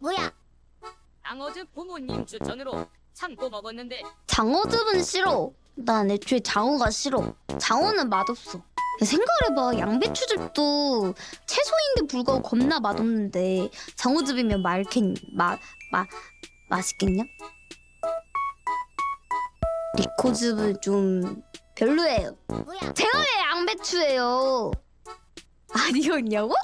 뭐야? 장어즙 부모님 추천으로 참고 먹었는데 장어즙은 싫어. 난 애초에 장어가 싫어. 장어는 맛없어. 생각해봐 양배추즙도 채소인데 불구하고 겁나 맛없는데 장어즙이면 말겠 맛 마, 맛있겠냐? 리코즙은 좀 별로예요. 제가 왜 양배추예요? 아니었냐고?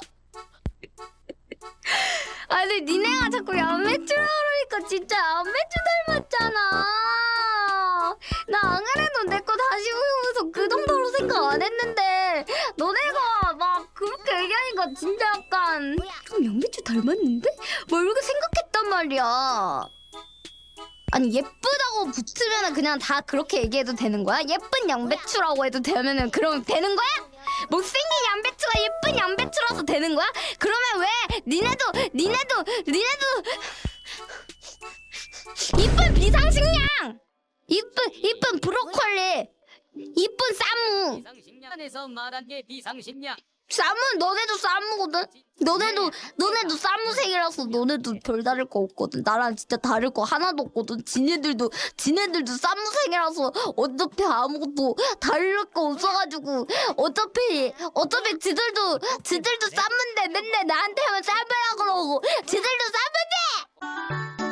아니 니네가 자꾸 양배추라 그러니까 진짜 양배추 닮았잖아. 나 안 그래도 내 거 다시 보면서 그 정도로 생각 안 했는데 너네가 막 그렇게 얘기하니까 진짜 약간 좀 양배추 닮았는데? 뭐 이렇게 생각했단 말이야. 아니 예쁘다고 붙으면 그냥 다 그렇게 얘기해도 되는 거야? 예쁜 양배추라고 해도 되면은 그럼 되는 거야? 못생긴 양배추가 예쁜 양배추라서 되는 거야? 왜 니네도 니네도 니네도. 이쁜 비상식량! 이쁜 이쁜 브로콜리. 이쁜 쌈무. 비상식량에서 말한 게 비상식량. 쌈무 너네도 쌈무거든? 너네도 너네도 쌈무색이라서 너네도 별다를 거 없거든. 나랑 진짜 다를 거 하나도 없거든. 지네들도 지네들도 쌈무색이라서 어차피 아무것도 다를 거 없어가지고. 어차피 어차피 지들도 지들도 쌈무인데 맨날 나한테만 쌈무 제대로 싸면 돼!